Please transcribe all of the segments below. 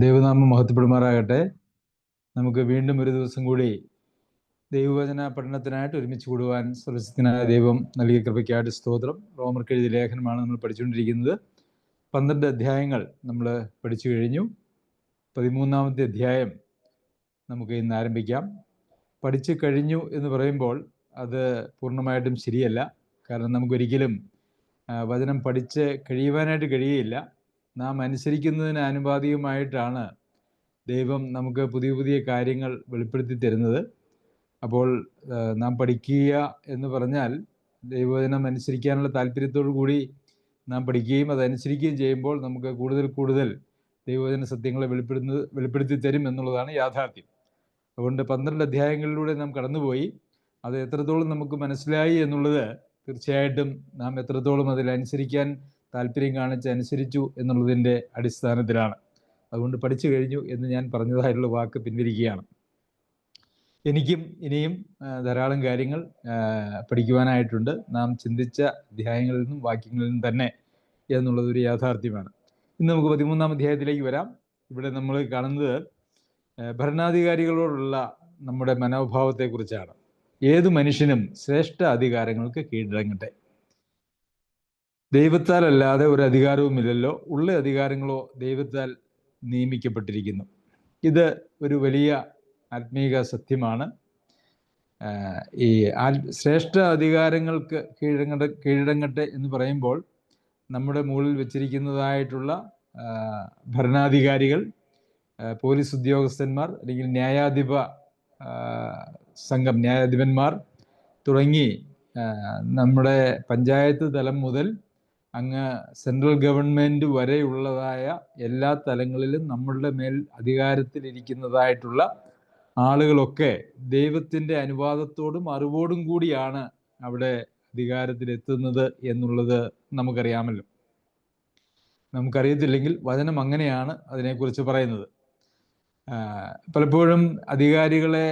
ദൈവനാമം മഹത്വപ്പെടുമാറാകട്ടെ. നമുക്ക് വീണ്ടും ഒരു ദിവസം കൂടി ദൈവവചന പഠനത്തിനായിട്ട് ഒരുമിച്ച് കൂടുവാൻ സുരക്ഷിതനായ ദൈവം നൽകിയ കൃപയ്ക്കായിട്ട് സ്തോത്രം. റോമർക്ക് എഴുതിയ ലേഖനമാണ് നമ്മൾ പഠിച്ചുകൊണ്ടിരിക്കുന്നത്. പന്ത്രണ്ട് അധ്യായങ്ങൾ നമ്മൾ പഠിച്ചു കഴിഞ്ഞു. പതിമൂന്നാമത്തെ അധ്യായം നമുക്ക് ഇന്ന് ആരംഭിക്കാം. പഠിച്ചു കഴിഞ്ഞു എന്ന് പറയുമ്പോൾ അത് പൂർണമായിട്ടും ശരിയല്ല. കാരണം നമുക്കൊരിക്കലും വചനം പഠിച്ച് കഴിയുവാനായിട്ട് കഴിയുകയില്ല. നാം അനുസരിക്കുന്നതിന് ആനുപാതികമായിട്ടാണ് ദൈവം നമുക്ക് പുതിയ പുതിയ കാര്യങ്ങൾ വെളിപ്പെടുത്തി തരുന്നത്. അപ്പോൾ നാം പഠിക്കുക എന്ന് പറഞ്ഞാൽ ദൈവവചനം അനുസരിക്കാനുള്ള താല്പര്യത്തോടു കൂടി നാം പഠിക്കുകയും അതനുസരിക്കുകയും ചെയ്യുമ്പോൾ നമുക്ക് കൂടുതൽ കൂടുതൽ ദൈവവചന സത്യങ്ങളെ വെളിപ്പെടുന്നത് വെളിപ്പെടുത്തി തരും എന്നുള്ളതാണ് യാഥാർത്ഥ്യം. അതുകൊണ്ട് പന്ത്രണ്ട് അധ്യായങ്ങളിലൂടെ നാം കടന്നുപോയി. അത് എത്രത്തോളം നമുക്ക് മനസ്സിലായി എന്നുള്ളത് തീർച്ചയായിട്ടും നാം എത്രത്തോളം അതിലനുസരിക്കാൻ താല്പര്യം കാണിച്ച് അനുസരിച്ചു എന്നുള്ളതിന്റെ അടിസ്ഥാനത്തിലാണ്. അതുകൊണ്ട് പഠിച്ചു കഴിഞ്ഞു എന്ന് ഞാൻ പറഞ്ഞതായിട്ടുള്ള വാക്ക് പിൻവലിക്കുകയാണ്. എനിക്കും ഇനിയും ധാരാളം കാര്യങ്ങൾ പഠിക്കുവാനായിട്ടുണ്ട്. നാം ചിന്തിച്ച അധ്യായങ്ങളിൽ നിന്നും വാക്യങ്ങളിൽ നിന്നും തന്നെ എന്നുള്ളത് ഒരു യാഥാർത്ഥ്യമാണ്. ഇന്ന് നമുക്ക് പതിമൂന്നാം അധ്യായത്തിലേക്ക് വരാം. ഇവിടെ നമ്മൾ കാണുന്നത് ഭരണാധികാരികളോടുള്ള നമ്മുടെ മനോഭാവത്തെക്കുറിച്ചാണ്. ഏത് മനുഷ്യനും ശ്രേഷ്ഠ അധികാരങ്ങൾക്ക് കീഴടങ്ങട്ടെ. ദൈവത്താൽ അല്ലാതെ ഒരു അധികാരവും ഇല്ലല്ലോ ഉള്ള അധികാരങ്ങളോ ദൈവത്താൽ നിയമിക്കപ്പെട്ടിരിക്കുന്നു. ഇത് ഒരു വലിയ ആത്മീക സത്യമാണ്. ഈ ശ്രേഷ്ഠ അധികാരങ്ങൾക്ക് കീഴടങ്ങട്ടെ കീഴടങ്ങട്ടെ എന്ന് പറയുമ്പോൾ നമ്മുടെ മുകളിൽ വെച്ചിരിക്കുന്നതായിട്ടുള്ള ഭരണാധികാരികൾ പോലീസ് ഉദ്യോഗസ്ഥന്മാർ അല്ലെങ്കിൽ ന്യായാധിപ സംഘം ന്യായാധിപന്മാർ തുടങ്ങി നമ്മുടെ പഞ്ചായത്ത് തലം മുതൽ അങ്ങ് സെൻട്രൽ ഗവൺമെന്റ് വരെയുള്ളതായ എല്ലാ തലങ്ങളിലും നമ്മളുടെ മേൽ അധികാരത്തിലിരിക്കുന്നതായിട്ടുള്ള ആളുകളൊക്കെ ദൈവത്തിന്റെ അനുവാദത്തോടും അറിവോടും കൂടിയാണ് അവിടെ അധികാരത്തിലെത്തുന്നത് എന്നുള്ളത് നമുക്കറിയാമല്ലോ. നമുക്കറിയത്തില്ലെങ്കിൽ വചനം അങ്ങനെയാണ് അതിനെക്കുറിച്ച് പറയുന്നത്. പലപ്പോഴും അധികാരികളെ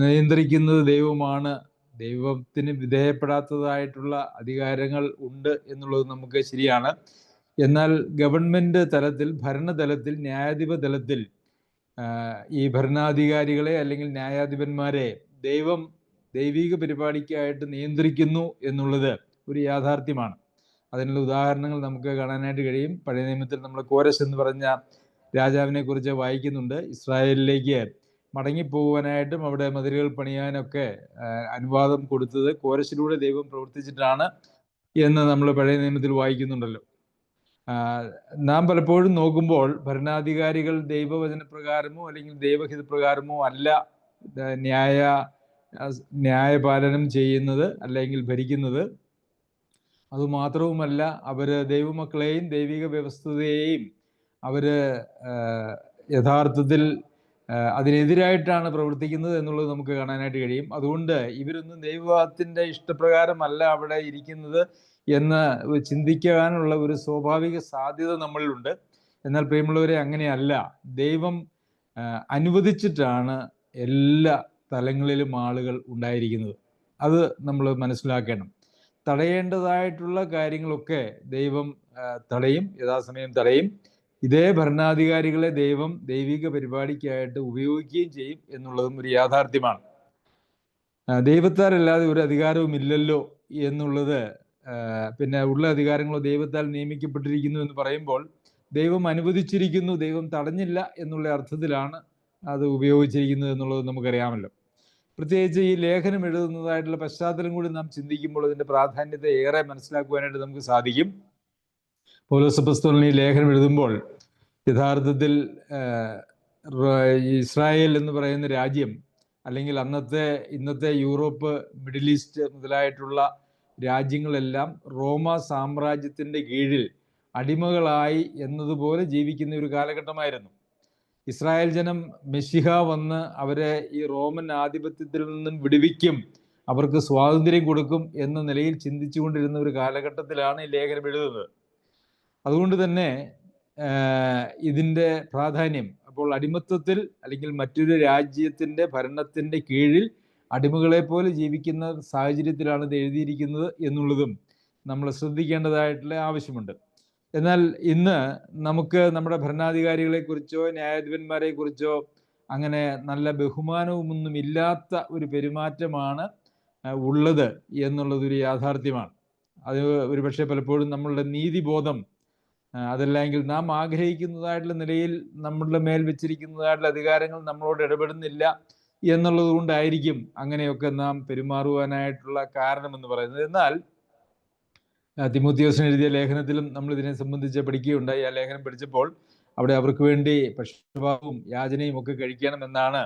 നിയന്ത്രിക്കുന്നത് ദൈവമാണ് ദൈവത്തിന് വിധേയപ്പെടാത്തതായിട്ടുള്ള അധികാരങ്ങൾ ഉണ്ട് എന്നുള്ളത് നമുക്ക് ശരിയാണ്. എന്നാൽ ഗവൺമെന്റ് തലത്തിൽ ഭരണതലത്തിൽ ന്യായാധിപ തലത്തിൽ ഈ ഭരണാധികാരികളെ അല്ലെങ്കിൽ ന്യായാധിപന്മാരെ ദൈവം ദൈവിക പരിപാടിക്കായിട്ട് നിയന്ത്രിക്കുന്നു എന്നുള്ളത് ഒരു യാഥാർത്ഥ്യമാണ്. അതിനുള്ള ഉദാഹരണങ്ങൾ നമുക്ക് കാണാനായിട്ട് കഴിയും. പഴയ നിയമത്തിൽ നമ്മൾ കോരസ് എന്ന് പറഞ്ഞ രാജാവിനെ കുറിച്ച് വായിക്കുന്നുണ്ട്. ഇസ്രായേലിലേക്ക് മടങ്ങിപ്പോകുവാനായിട്ടും അവിടെ മതിലുകൾ പണിയാനൊക്കെ അനുവാദം കൊടുത്തത് കോരശിലൂടെ ദൈവം പ്രവർത്തിച്ചിട്ടാണ് എന്ന് നമ്മൾ പഴയ നിയമത്തിൽ വായിക്കുന്നുണ്ടല്ലോ. നാം പലപ്പോഴും നോക്കുമ്പോൾ ഭരണാധികാരികൾ ദൈവവചനപ്രകാരമോ അല്ലെങ്കിൽ ദൈവഹിതപ്രകാരമോ അല്ല ന്യായ ന്യായപാലനം ചെയ്യുന്നത് അല്ലെങ്കിൽ ഭരിക്കുന്നത്. അതുമാത്രവുമല്ല അവർ ദൈവമക്കളെയും ദൈവിക വ്യവസ്ഥതയെയും അവർ യഥാർത്ഥത്തിൽ അതിനെതിരായിട്ടാണ് പ്രവർത്തിക്കുന്നത് എന്നുള്ളത് നമുക്ക് കാണാനായിട്ട് കഴിയും. അതുകൊണ്ട് ഇവരൊന്നും ദൈവത്തിന്റെ ഇഷ്ടപ്രകാരമല്ല അവിടെ ഇരിക്കുന്നത് എന്ന് ചിന്തിക്കാനുള്ള ഒരു സ്വാഭാവിക സാധ്യത നമ്മളിലുണ്ട്. എന്നാൽ പ്രിയമുള്ളവരെ അങ്ങനെയല്ല. ദൈവം അനുവദിച്ചിട്ടാണ് എല്ലാ തലങ്ങളിലും ആളുകൾ ഉണ്ടായിരിക്കുന്നത്. അത് നമ്മൾ മനസ്സിലാക്കണം. തടയേണ്ടതായിട്ടുള്ള കാര്യങ്ങളൊക്കെ ദൈവം തടയും യഥാസമയം തടയും. ഇതേ ഭരണാധികാരികളെ ദൈവം ദൈവിക പരിപാടിക്കായിട്ട് ഉപയോഗിക്കുകയും ചെയ്യും എന്നുള്ളതും ഒരു യാഥാർത്ഥ്യമാണ്. ദൈവത്താലല്ലാതെ ഒരു അധികാരവും ഇല്ലല്ലോ എന്നുള്ളത് പിന്നെ ഉള്ള അധികാരങ്ങളോ ദൈവത്താൽ നിയമിക്കപ്പെട്ടിരിക്കുന്നു എന്ന് പറയുമ്പോൾ ദൈവം അനുവദിച്ചിരിക്കുന്നു ദൈവം തടഞ്ഞില്ല എന്നുള്ള അർത്ഥത്തിലാണ് അത് ഉപയോഗിച്ചിരിക്കുന്നത് എന്നുള്ളത് നമുക്കറിയാമല്ലോ. പ്രത്യേകിച്ച് ഈ ലേഖനം എഴുതുന്നതായിട്ടുള്ള പശ്ചാത്തലം കൂടി നാം ചിന്തിക്കുമ്പോൾ അതിന്റെ പ്രാധാന്യത്തെ ഏറെ മനസ്സിലാക്കുവാനായിട്ട് നമുക്ക് സാധിക്കും. പൗലോസപ്പസ്തോലൻ ഈ ലേഖനം എഴുതുമ്പോൾ യഥാർത്ഥത്തിൽ ഇസ്രായേൽ എന്ന് പറയുന്ന രാജ്യം അല്ലെങ്കിൽ അന്നത്തെ ഇന്നത്തെ യൂറോപ്പ് മിഡിൽ ഈസ്റ്റ് മുതലായിട്ടുള്ള രാജ്യങ്ങളെല്ലാം റോമ സാമ്രാജ്യത്തിന്റെ കീഴിൽ അടിമകളായി എന്നതുപോലെ ജീവിക്കുന്ന ഒരു കാലഘട്ടമായിരുന്നു. ഇസ്രായേൽ ജനം മെഷിഹ വന്ന് അവരെ ഈ റോമൻ ആധിപത്യത്തിൽ നിന്നും വിടുവിക്കും അവർക്ക് സ്വാതന്ത്ര്യം കൊടുക്കും എന്ന നിലയിൽ ചിന്തിച്ചുകൊണ്ടിരുന്ന ഒരു കാലഘട്ടത്തിലാണ് ഈ ലേഖനം എഴുതുന്നത്. അതുകൊണ്ട് തന്നെ ഇതിന്റെ പ്രാധാന്യം അപ്പോൾ അടിമത്വത്തിൽ അല്ലെങ്കിൽ മറ്റൊരു രാജ്യത്തിന്റെ ഭരണത്തിന്റെ കീഴിൽ അടിമകളെ പോലെ ജീവിക്കുന്ന സാഹചര്യത്തിലാണ് ഇത് എഴുതിയിരിക്കുന്നത് എന്നുള്ളതും നമ്മൾ ശ്രദ്ധിക്കേണ്ടതായിട്ടുള്ള ആവശ്യമുണ്ട്. എന്നാൽ ഇന്ന് നമുക്ക് നമ്മുടെ ഭരണാധികാരികളെക്കുറിച്ചോ ന്യായാധിപന്മാരെക്കുറിച്ചോ ന്യായാധിപന്മാരെ കുറിച്ചോ അങ്ങനെ നല്ല ബഹുമാനവുമൊന്നും ഇല്ലാത്ത ഒരു പെരുമാറ്റമാണ് ഉള്ളത് എന്നുള്ളതൊരു യാഥാർത്ഥ്യമാണ്. അത് ഒരുപക്ഷെ പലപ്പോഴും നമ്മളുടെ നീതിബോധം അതല്ലെങ്കിൽ നാം ആഗ്രഹിക്കുന്നതായിട്ടുള്ള നിലയിൽ നമ്മളുടെ മേൽ വെച്ചിരിക്കുന്നതായിട്ടുള്ള അധികാരങ്ങൾ നമ്മളോട് ഇടപെടുന്നില്ല എന്നുള്ളത് കൊണ്ടായിരിക്കും അങ്ങനെയൊക്കെ നാം പെരുമാറുവാനായിട്ടുള്ള കാരണമെന്ന് പറയുന്നത്. എന്നാൽ തിമോത്തിയോസിന് എഴുതിയ ലേഖനത്തിലും നമ്മൾ ഇതിനെ സംബന്ധിച്ച് പഠിക്കുകയുണ്ടായി. ആ ലേഖനം പഠിച്ചപ്പോൾ അവിടെ അവർക്ക് വേണ്ടി പക്ഷപാതവും യാചനയും ഒക്കെ കഴിക്കണം എന്നാണ്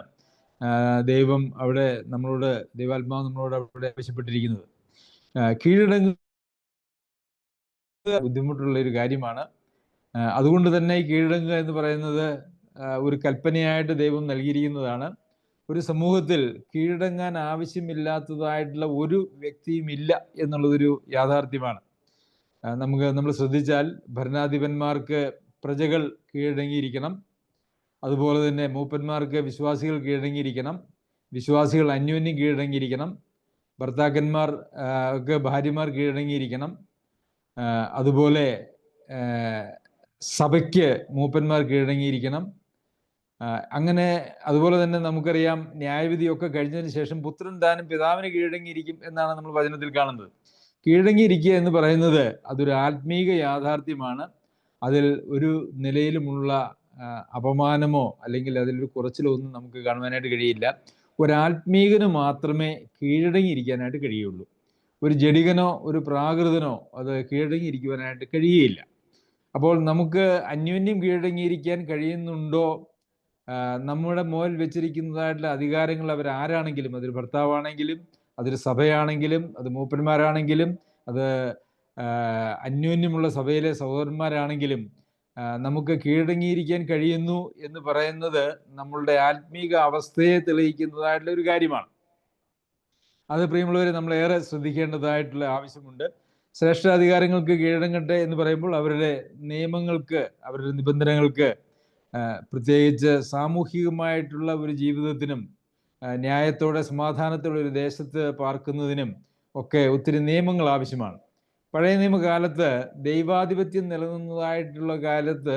ദൈവം അവിടെ നമ്മളോട് ദൈവാത്മാവ് നമ്മളോട് അവിടെ ആവശ്യപ്പെട്ടിരിക്കുന്നത്. കീഴടങ്ങുക ബുദ്ധിമുട്ടുള്ള ഒരു കാര്യമാണ്. അതുകൊണ്ട് തന്നെ കീഴടങ്ങുക എന്ന് പറയുന്നത് ഒരു കൽപ്പനയായിട്ട് ദൈവം നൽകിയിരിക്കുന്നതാണ്. ഒരു സമൂഹത്തിൽ കീഴടങ്ങാൻ ആവശ്യമില്ലാത്തതായിട്ടുള്ള ഒരു വ്യക്തിയും ഇല്ല എന്നുള്ളതൊരു യാഥാർത്ഥ്യമാണ്. നമുക്ക് നമ്മൾ ശ്രദ്ധിച്ചാൽ ഭരണാധിപന്മാർക്ക് പ്രജകൾ കീഴടങ്ങിയിരിക്കണം. അതുപോലെ തന്നെ മൂപ്പന്മാർക്ക് വിശ്വാസികൾ കീഴടങ്ങിയിരിക്കണം. വിശ്വാസികൾ അന്യോന്യം കീഴടങ്ങിയിരിക്കണം. ഭർത്താക്കന്മാർ ആ, ഒക്കെ ഭാര്യമാർ കീഴടങ്ങിയിരിക്കണം. അതുപോലെ സഭയ്ക്ക് മൂപ്പന്മാർ കീഴടങ്ങിയിരിക്കണം. അങ്ങനെ അതുപോലെ തന്നെ നമുക്കറിയാം ന്യായവിധിയൊക്കെ കഴിഞ്ഞതിന് ശേഷം പുത്രൻ താനും പിതാവിന് കീഴടങ്ങിയിരിക്കും എന്നാണ് നമ്മൾ വചനത്തിൽ കാണുന്നത്. കീഴടങ്ങിയിരിക്കുക എന്ന് പറയുന്നത് അതൊരു ആത്മീക യാഥാർത്ഥ്യമാണ്. അതിൽ ഒരു നിലയിലുമുള്ള അപമാനമോ അല്ലെങ്കിൽ അതിലൊരു കുറച്ചിലോ ഒന്നും നമുക്ക് കാണുവാനായിട്ട് കഴിയില്ല. ഒരാത്മീകന് മാത്രമേ കീഴടങ്ങിയിരിക്കാനായിട്ട് കഴിയുള്ളൂ. ഒരു ജഡികനോ ഒരു പ്രാകൃതനോ അത് കീഴടങ്ങിയിരിക്കുവാനായിട്ട് കഴിയുകയില്ല. അപ്പോൾ നമുക്ക് അന്യോന്യം കീഴടങ്ങിയിരിക്കാൻ കഴിയുന്നുണ്ടോ? നമ്മുടെ മുകളിൽ വെച്ചിരിക്കുന്നതായിട്ടുള്ള അധികാരങ്ങൾ അവർ ആരാണെങ്കിലും അതൊരു ഭർത്താവാണെങ്കിലും അതൊരു സഭയാണെങ്കിലും അത് മൂപ്പന്മാരാണെങ്കിലും അത് അന്യോന്യമുള്ള സഭയിലെ സഹോദരന്മാരാണെങ്കിലും നമുക്ക് കീഴടങ്ങിയിരിക്കാൻ കഴിയുന്നു എന്ന് പറയുന്നത് നമ്മളുടെ ആത്മീക അവസ്ഥയെ തെളിയിക്കുന്നതായിട്ടുള്ള ഒരു കാര്യമാണ്. അത് പ്രിയമുള്ളവരെ നമ്മൾ ഏറെ ശ്രദ്ധിക്കേണ്ടതായിട്ടുള്ള ആവശ്യമുണ്ട്. ശ്രേഷ്ഠാധികാരങ്ങൾക്ക് കീഴടങ്ങട്ടെ എന്ന് പറയുമ്പോൾ അവരുടെ നിയമങ്ങൾക്ക് അവരുടെ നിബന്ധനകൾക്ക് പ്രത്യേകിച്ച് സാമൂഹികമായിട്ടുള്ള ഒരു ജീവിതത്തിനും ന്യായത്തോടെ സമാധാനത്തോടെ ഒരു ദേശത്ത് പാർക്കുന്നതിനും ഒക്കെ ഒത്തിരി നിയമങ്ങൾ ആവശ്യമാണ്. പഴയ നിയമകാലത്ത് ദൈവാധിപത്യം നിലനിന്നതായിട്ടുള്ള കാലത്ത്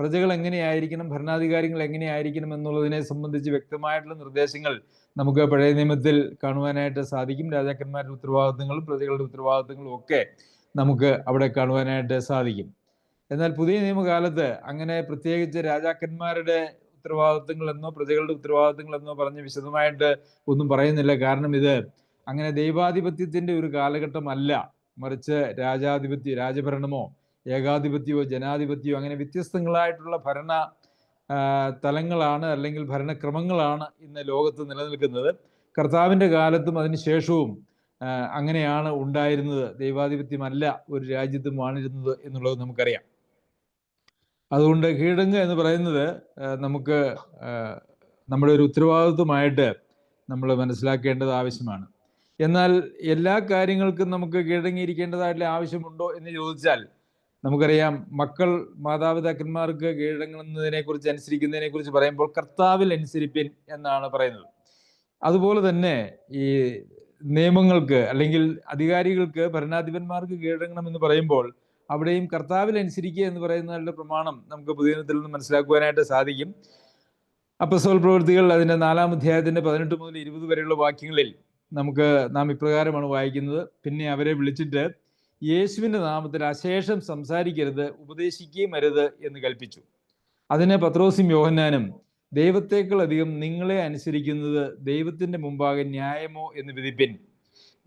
പ്രജകൾ എങ്ങനെയായിരിക്കണം ഭരണാധികാരികൾ എങ്ങനെയായിരിക്കണം എന്നുള്ളതിനെ സംബന്ധിച്ച് വ്യക്തമായിട്ടുള്ള നിർദ്ദേശങ്ങൾ നമുക്ക് പഴയ നിയമത്തിൽ കാണുവാനായിട്ട് സാധിക്കും. രാജാക്കന്മാരുടെ ഉത്തരവാദിത്തങ്ങളും പ്രജകളുടെ ഉത്തരവാദിത്തങ്ങളും ഒക്കെ നമുക്ക് അവിടെ കാണുവാനായിട്ട് സാധിക്കും. എന്നാൽ പുതിയ നിയമകാലത്ത് അങ്ങനെ പ്രത്യേകിച്ച് രാജാക്കന്മാരുടെ ഉത്തരവാദിത്തങ്ങൾ എന്നോ പ്രജകളുടെ ഉത്തരവാദിത്തങ്ങൾ എന്നോ പറഞ്ഞ് വിശദമായിട്ട് ഒന്നും പറയുന്നില്ല. കാരണം ഇത് അങ്ങനെ ദൈവാധിപത്യത്തിന്റെ ഒരു കാലഘട്ടമല്ല. മറിച്ച് രാജാധിപത്യ രാജഭരണമോ ഏകാധിപത്യമോ ജനാധിപത്യമോ അങ്ങനെ വ്യത്യസ്തങ്ങളായിട്ടുള്ള ഭരണ തലങ്ങളാണ് അല്ലെങ്കിൽ ഭരണക്രമങ്ങളാണ് ഇന്ന് ലോകത്ത് നിലനിൽക്കുന്നത്. കർത്താവിന്റെ കാലത്തും അതിനുശേഷവും ശേഷവും അങ്ങനെയാണ് ഉണ്ടായിരുന്നത്. ദൈവാധിപത്യമല്ല ഒരു രാജ്യത്തും വാണിരുന്നത് എന്നുള്ളത് നമുക്കറിയാം. അതുകൊണ്ട് കീഴങ്ങ് എന്ന് പറയുന്നത് നമുക്ക് നമ്മുടെ ഒരു ഉത്തരവാദിത്വമായിട്ട് നമ്മൾ മനസ്സിലാക്കേണ്ടത് ആവശ്യമാണ്. എന്നാൽ എല്ലാ കാര്യങ്ങൾക്കും നമുക്ക് കീഴടങ്ങിയിരിക്കേണ്ടതായിട്ടുള്ള ആവശ്യമുണ്ടോ എന്ന് ചോദിച്ചാൽ നമുക്കറിയാം മക്കൾ മാതാപിതാക്കന്മാർക്ക് കീഴടങ്ങുന്നതിനെ കുറിച്ച് അനുസരിക്കുന്നതിനെ കുറിച്ച് പറയുമ്പോൾ കർത്താവിൽ അനുസരിപ്പിൻ എന്നാണ് പറയുന്നത്. അതുപോലെ തന്നെ ഈ നിയമങ്ങൾക്ക് അല്ലെങ്കിൽ അധികാരികൾക്ക് ഭരണാധിപന്മാർക്ക് കീഴടങ്ങണം എന്ന് പറയുമ്പോൾ അവിടെയും കർത്താവിൽ അനുസരിക്കുക എന്ന് പറയുന്നതിന്റെ പ്രമാണം നമുക്ക് പുതിയത്തിൽ നിന്ന് മനസ്സിലാക്കുവാനായിട്ട് സാധിക്കും. അപ്പസോൽ പ്രവൃത്തികൾ അതിന്റെ നാലാം അധ്യായത്തിന്റെ പതിനെട്ട് മുതൽ ഇരുപത് വരെയുള്ള വാക്യങ്ങളിൽ നമുക്ക് നാം ഇപ്രകാരമാണ് വായിക്കുന്നത്. പിന്നെ അവരെ വിളിച്ചിട്ട് യേശുവിന്റെ നാമത്തിൽ അശേഷം സംസാരിക്കരുത് ഉപദേശിക്കുകയും അരുത് എന്ന് കൽപ്പിച്ചു. അതിന് പത്രോസും യോഹന്നാനും ദൈവത്തേക്കാൾ അധികം നിങ്ങളെ അനുസരിക്കുന്നത് ദൈവത്തിന്റെ മുമ്പാകെ ന്യായമോ എന്ന് വിധിപ്പിൻ.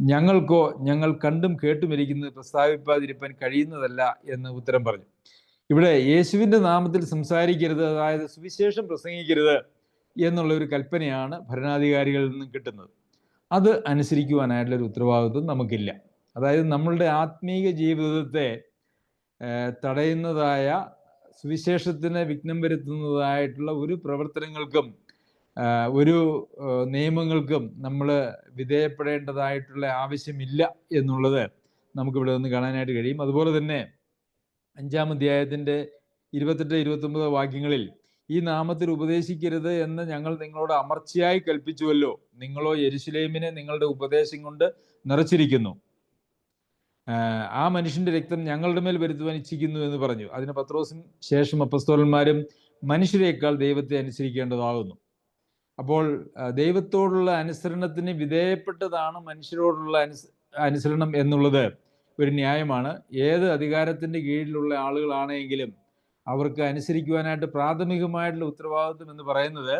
ഞങ്ങൾക്കോ ഞങ്ങൾ കണ്ടും കേട്ടുമിരിക്കുന്നത് പ്രസ്താവിപ്പാതിരിപ്പാൻ കഴിയുന്നതല്ല എന്ന് ഉത്തരം പറഞ്ഞു. ഇവിടെ യേശുവിന്റെ നാമത്തിൽ സംസാരിക്കരുത് അതായത് സുവിശേഷം പ്രസംഗിക്കരുത് എന്നുള്ള ഒരു കൽപ്പനയാണ് ഭരണാധികാരികളിൽ നിന്നും കിട്ടുന്നത്. അത് അനുസരിക്കുവാനായിട്ടുള്ള ഒരു ഉത്തരവാദിത്വം നമുക്കില്ല. അതായത് നമ്മളുടെ ആത്മീക ജീവിതത്തെ തടയുന്നതായ സുവിശേഷത്തിന് വിഘ്നം വരുത്തുന്നതായിട്ടുള്ള ഒരു പ്രവർത്തനങ്ങൾക്കും ഒരു നിയമങ്ങൾക്കും നമ്മൾ വിധേയപ്പെടേണ്ടതായിട്ടുള്ള ആവശ്യമില്ല എന്നുള്ളത് നമുക്കിവിടെ നിന്ന് കാണാനായിട്ട് കഴിയും. അതുപോലെ തന്നെ അഞ്ചാം അധ്യായത്തിന്റെ ഇരുപത്തെട്ട് ഇരുപത്തൊമ്പത് വാക്യങ്ങളിൽ ഈ നാമത്തിൽ ഉപദേശിക്കരുത് എന്ന് ഞങ്ങൾ നിങ്ങളോട് അമർച്ചയായി കൽപ്പിച്ചുവല്ലോ. നിങ്ങളോ യരുസലേമിനെ നിങ്ങളുടെ ഉപദേശം കൊണ്ട് നിറച്ചിരിക്കുന്നു. ആ മനുഷ്യന്റെ രക്തം ഞങ്ങളുടെ മേൽ വരുത്തുവാൻ ഇച്ഛിക്കുന്നു എന്ന് പറഞ്ഞു. അതിന് പത്രോസും ശേഷം അപ്പസ്തോലന്മാരും മനുഷ്യരെക്കാൾ ദൈവത്തെ അനുസരിക്കേണ്ടതാകുന്നു. അപ്പോൾ ദൈവത്തോടുള്ള അനുസരണത്തിന് വിധേയപ്പെട്ടതാണ് മനുഷ്യരോടുള്ള അനുസ അനുസരണം എന്നുള്ളത് ഒരു ന്യായമാണ്. ഏത് അധികാരത്തിന്റെ കീഴിലുള്ള ആളുകളാണെങ്കിലും അവർക്ക് അനുസരിക്കുവാനായിട്ട് പ്രാഥമികമായിട്ടുള്ള ഉത്തരവാദിത്വം എന്ന് പറയുന്നത്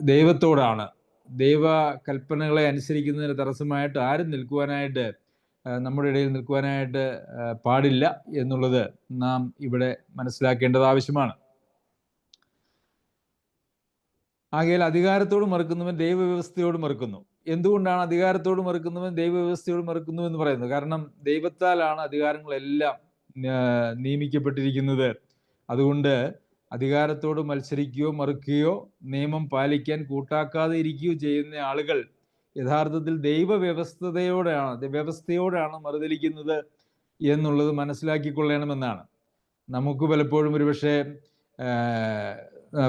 ദൈവത്തോടാണ്. ദൈവ കൽപ്പനകളെ അനുസരിക്കുന്നതിന് തടസ്സമായിട്ട് ആരും നിൽക്കുവാനായിട്ട് നമ്മുടെ ഇടയിൽ നിൽക്കുവാനായിട്ട് പാടില്ല എന്നുള്ളത് നാം ഇവിടെ മനസ്സിലാക്കേണ്ടത് ആവശ്യമാണ്. ആകയാൽ അധികാരത്തോട് മറുക്കുന്നവൻ ദൈവവ്യവസ്ഥയോട് മറുക്കുന്നു. എന്തുകൊണ്ടാണ് അധികാരത്തോട് മറുക്കുന്നവൻ ദൈവവ്യവസ്ഥയോട് മറുക്കുന്നു എന്ന് പറയുന്നത്? കാരണം ദൈവത്താലാണ് അധികാരങ്ങളെല്ലാം നിയമിക്കപ്പെട്ടിരിക്കുന്നത്. അതുകൊണ്ട് അധികാരത്തോട് മത്സരിക്കുകയോ മറുക്കുകയോ നിയമം പാലിക്കാൻ കൂട്ടാക്കാതെ ഇരിക്കുകയോ ചെയ്യുന്ന ആളുകൾ യഥാർത്ഥത്തിൽ ദൈവ വ്യവസ്ഥതയോടെയാണ് വ്യവസ്ഥയോടാണ് മറുതലിക്കുന്നത് എന്നുള്ളത് മനസ്സിലാക്കിക്കൊള്ളണമെന്നാണ്. നമുക്ക് പലപ്പോഴും ഒരുപക്ഷെ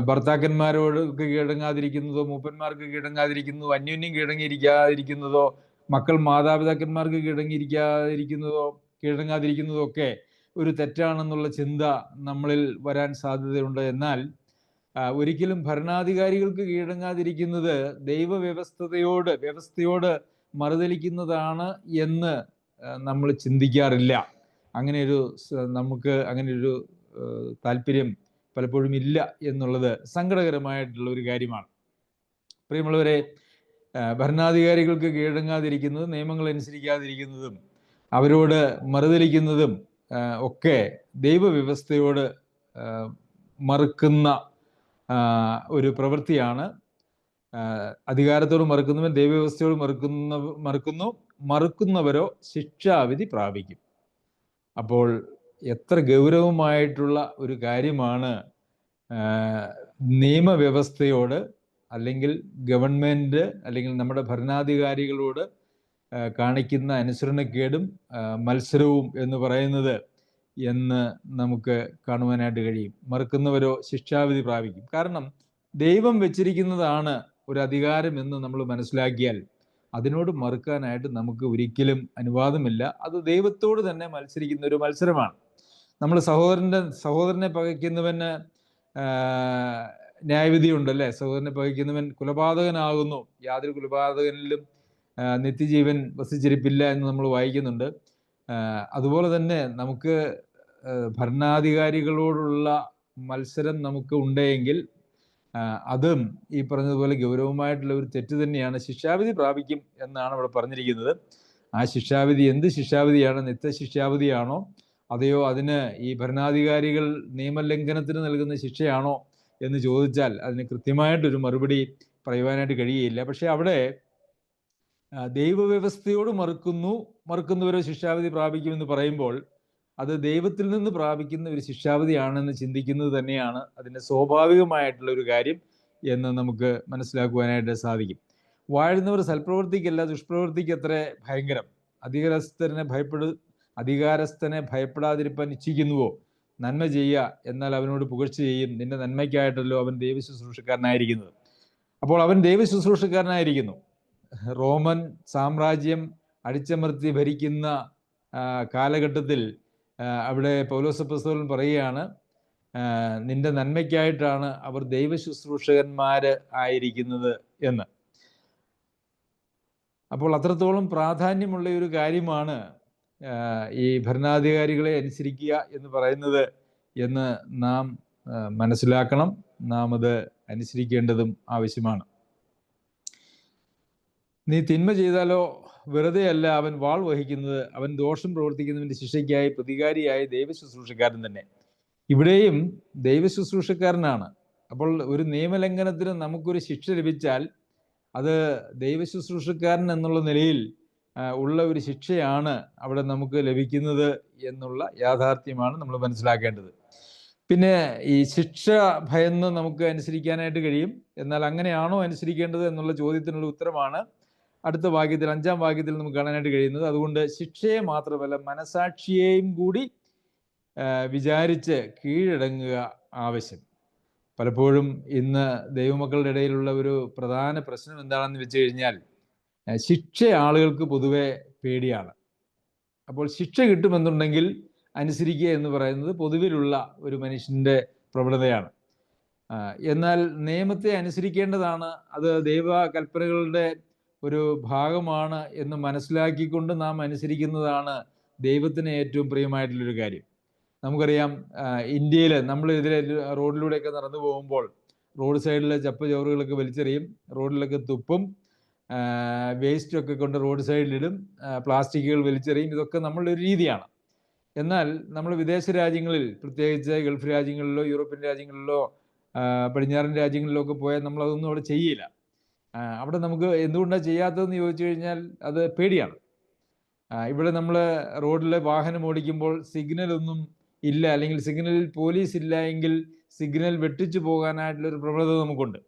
ഭർത്താക്കന്മാരോട് കീഴടങ്ങാതിരിക്കുന്നതോ മൂപ്പന്മാർക്ക് കീഴടങ്ങാതിരിക്കുന്നതോ അന്യോന്യം കീഴടങ്ങിയിരിക്കാതിരിക്കുന്നതോ മക്കൾ മാതാപിതാക്കന്മാർക്ക് കീഴടങ്ങിയിരിക്കാതിരിക്കുന്നതോ കീഴടങ്ങാതിരിക്കുന്നതോ ഒക്കെ ഒരു തെറ്റാണെന്നുള്ള ചിന്ത നമ്മളിൽ വരാൻ സാധ്യതയുണ്ട്. എന്നാൽ ഒരിക്കലും ഭരണാധികാരികൾക്ക് കീഴടങ്ങാതിരിക്കുന്നത് ദൈവവ്യവസ്ഥതയോട് വ്യവസ്ഥയോട് മറുതലിക്കുന്നതാണ് എന്ന് നമ്മൾ ചിന്തിക്കാറില്ല. അങ്ങനെ ഒരു നമുക്ക് അങ്ങനെ ഒരു താല്പര്യം പലപ്പോഴും ഇല്ല എന്നുള്ളത് സങ്കടകരമായിട്ടുള്ള ഒരു കാര്യമാണ്. പ്രിയമുള്ളവരെ ഭരണാധികാരികൾക്ക് കീഴടങ്ങാതിരിക്കുന്നതും നിയമങ്ങൾ അനുസരിക്കാതിരിക്കുന്നതും അവരോട് മറുതലിക്കുന്നതും ഒക്കെ ദൈവവ്യവസ്ഥയോട് മറുക്കുന്ന ഒരു പ്രവൃത്തിയാണ്. അധികാരത്തോട് മറുക്കുന്നവൻ ദൈവവ്യവസ്ഥയോട് മറുക്കുന്ന മറുക്കുന്നു മറുക്കുന്നവരോ ശിക്ഷാവിധി പ്രാപിക്കും. അപ്പോൾ എത്ര ഗൗരവമായിട്ടുള്ള ഒരു കാര്യമാണ് നിയമവ്യവസ്ഥയോട് അല്ലെങ്കിൽ ഗവൺമെന്റ് അല്ലെങ്കിൽ നമ്മുടെ ഭരണാധികാരികളോട് കാണിക്കുന്ന അനുസരണക്കേടും മത്സരവും എന്ന് പറയുന്നത് എന്ന് നമുക്ക് കാണുവാനായിട്ട് കഴിയും. മറുക്കുന്നവരോ ശിക്ഷാവിധി പ്രാപിക്കും. കാരണം ദൈവം വെച്ചിരിക്കുന്നതാണ് ഒരു അധികാരം എന്ന് നമ്മൾ മനസ്സിലാക്കിയാൽ അതിനോട് മറുക്കാനായിട്ട് നമുക്ക് ഒരിക്കലും അനുവാദമില്ല. അത് ദൈവത്തോട് തന്നെ മത്സരിക്കുന്ന ഒരു മത്സരമാണ്. നമ്മൾ സഹോദരന്റെ സഹോദരനെ പകയ്ക്കുന്നവന് ന്യായവിധിയുണ്ട് ന്യായവിധി ഉണ്ടല്ലേ സഹോദരനെ പകയ്ക്കുന്നവൻ കുലപാതകനാകുന്നു. യാതൊരു കുലപാതകനിലും നിത്യജീവൻ വസിച്ചിരിപ്പില്ല എന്ന് നമ്മൾ വായിക്കുന്നുണ്ട്. അതുപോലെ തന്നെ നമുക്ക് ഭരണാധികാരികളോടുള്ള മത്സരം നമുക്ക് ഉണ്ടെങ്കിൽ അതും ഈ പറഞ്ഞതുപോലെ ഗൗരവമായിട്ടുള്ള ഒരു തെറ്റ് തന്നെയാണ് ശിക്ഷാവിധി പ്രാപിക്കും എന്നാണ് ഇവിടെ പറഞ്ഞിരിക്കുന്നത്. ആ ശിക്ഷാവിധി എന്ത് ശിക്ഷാവിധിയാണ് നിത്യ ശിക്ഷാവിധിയാണോ അതെയോ അതിന് ഈ ഭരണാധികാരികൾ നിയമലംഘനത്തിന് നൽകുന്ന ശിക്ഷയാണോ എന്ന് ചോദിച്ചാൽ അതിന് കൃത്യമായിട്ടൊരു മറുപടി പറയുവാനായിട്ട് കഴിയുകയില്ല. പക്ഷെ അവിടെ ദൈവവ്യവസ്ഥയോട് മറുക്കുന്നു മറുക്കുന്നവരോ ശിക്ഷാവിധി പ്രാപിക്കുമെന്ന് പറയുമ്പോൾ അത് ദൈവത്തിൽ നിന്ന് പ്രാപിക്കുന്ന ഒരു ശിക്ഷാവധിയാണെന്ന് ചിന്തിക്കുന്നത് തന്നെയാണ് അതിന്റെ സ്വാഭാവികമായിട്ടുള്ള ഒരു കാര്യം എന്ന് നമുക്ക് മനസ്സിലാക്കുവാനായിട്ട് സാധിക്കും. വാഴുന്നവർ സൽപ്രവൃത്തിക്കല്ല ദുഷ്പ്രവൃത്തിക്ക് അത്ര ഭയങ്കരം. അധികാരസ്ഥനെ ഭയപ്പെടു അധികാരസ്ഥനെ ഭയപ്പെടാതിരിപ്പാൻ ഇച്ഛിക്കുന്നുവോ? നന്മ ചെയ്യുക എന്നാൽ അവനോട് പുകഴ്ച ചെയ്യും. നിന്റെ നന്മയ്ക്കായിട്ടല്ലോ അവൻ ദൈവ ശുശ്രൂഷക്കാരനായിരിക്കുന്നത്. അപ്പോൾ അവൻ ദൈവ ശുശ്രൂഷക്കാരനായിരിക്കുന്നു. റോമൻ സാമ്രാജ്യം അടിച്ചമർത്തി ഭരിക്കുന്ന കാലഘട്ടത്തിൽ ആ, പൗലോസ് പുസ്തകൻ പറയുകയാണ് നിന്റെ നന്മയ്ക്കായിട്ടാണ് അവർ ദൈവ ശുശ്രൂഷകന്മാര് ആയിരിക്കുന്നത് എന്ന്. അപ്പോൾ അത്രത്തോളം പ്രാധാന്യമുള്ള ഒരു കാര്യമാണ് ഈ ഭരണാധികാരികളെ അനുസരിക്കുക എന്ന് പറയുന്നത് എന്ന് നാം മനസ്സിലാക്കണം. നാം അത് അനുസരിക്കേണ്ടതും ആവശ്യമാണ്. നീ തിന്മ ചെയ്താലോ വെറുതെ അല്ല അവൻ വാൾ വഹിക്കുന്നത് അവൻ ദോഷം പ്രവർത്തിക്കുന്നതിന്റെ ശിക്ഷയ്ക്കായി പ്രതികാരിയായ ദൈവ ശുശ്രൂഷക്കാരൻ തന്നെ. ഇവിടെയും ദൈവ ശുശ്രൂഷക്കാരനാണ്. അപ്പോൾ ഒരു നിയമലംഘനത്തിന് നമുക്കൊരു ശിക്ഷ ലഭിച്ചാൽ അത് ദൈവ ശുശ്രൂഷക്കാരൻ എന്നുള്ള നിലയിൽ ഉള്ള ഒരു ശിക്ഷയാണ് അവിടെ നമുക്ക് ലഭിക്കുന്നത് എന്നുള്ള യാഥാർത്ഥ്യമാണ് നമ്മൾ മനസ്സിലാക്കേണ്ടത്. പിന്നെ ഈ ശിക്ഷ ഭയന്ന് നമുക്ക് അനുസരിക്കാനായിട്ട് കഴിയും. എന്നാൽ അങ്ങനെയാണോ അനുസരിക്കേണ്ടത് എന്നുള്ള ചോദ്യത്തിനുള്ള ഉത്തരമാണ് അടുത്ത വാക്യത്തിൽ അഞ്ചാം വാക്യത്തിൽ നമുക്ക് കാണാനായിട്ട് കഴിയുന്നത് അതുകൊണ്ട് ശിക്ഷയെ മാത്രമല്ല മനസാക്ഷിയെയും കൂടി വിചാരിച്ച് കീഴടങ്ങുക ആവശ്യം. പലപ്പോഴും ഇന്ന് ദൈവമക്കളുടെ ഇടയിലുള്ള ഒരു പ്രധാന പ്രശ്നം എന്താണെന്ന് വെച്ച് കഴിഞ്ഞാൽ ശിക്ഷ ആളുകൾക്ക് പൊതുവെ പേടിയാണ്. അപ്പോൾ ശിക്ഷ കിട്ടുമെന്നുണ്ടെങ്കിൽ അനുസരിക്കുക എന്ന് പറയുന്നത് പൊതുവിലുള്ള ഒരു മനുഷ്യന്റെ പ്രവണതയാണ്. എന്നാൽ നിയമത്തെ അനുസരിക്കേണ്ടതാണ്. അത് ദൈവ കൽപ്പനകളുടെ ഒരു ഭാഗമാണ് എന്ന് മനസ്സിലാക്കിക്കൊണ്ട് നാം അനുസരിക്കുന്നതാണ് ദൈവത്തിന് ഏറ്റവും പ്രിയമായിട്ടുള്ളൊരു കാര്യം. നമുക്കറിയാം ഇന്ത്യയിൽ നമ്മൾ ഇതിലെ റോഡിലൂടെയൊക്കെ നടന്നു പോകുമ്പോൾ റോഡ് സൈഡിലെ ചപ്പ് ചോറുകളൊക്കെ വലിച്ചെറിയും റോഡിലൊക്കെ തുപ്പും വേസ്റ്റൊക്കെ കൊണ്ട് റോഡ് സൈഡിലിടും പ്ലാസ്റ്റിക്കുകൾ വലിച്ചെറിയും. ഇതൊക്കെ നമ്മളുടെ ഒരു രീതിയാണ്. എന്നാൽ നമ്മൾ വിദേശ രാജ്യങ്ങളിൽ പ്രത്യേകിച്ച് ഗൾഫ് രാജ്യങ്ങളിലോ യൂറോപ്യൻ രാജ്യങ്ങളിലോ പടിഞ്ഞാറൻ രാജ്യങ്ങളിലോ ഒക്കെ പോയാൽ നമ്മൾ അതൊന്നും അവിടെ ചെയ്യില്ല. അവിടെ നമുക്ക് എന്തുകൊണ്ടാണ് ചെയ്യാത്തതെന്ന് ചോദിച്ചു കഴിഞ്ഞാൽ അത് പേടിയാണ്. ഇവിടെ നമ്മൾ റോഡിൽ വാഹനം ഓടിക്കുമ്പോൾ സിഗ്നൽ ഒന്നും ഇല്ല അല്ലെങ്കിൽ സിഗ്നലിൽ പോലീസ് ഇല്ല എങ്കിൽ സിഗ്നൽ വെട്ടിച്ചു പോകാനായിട്ടുള്ളൊരു പ്രവണത നമുക്കുണ്ട്.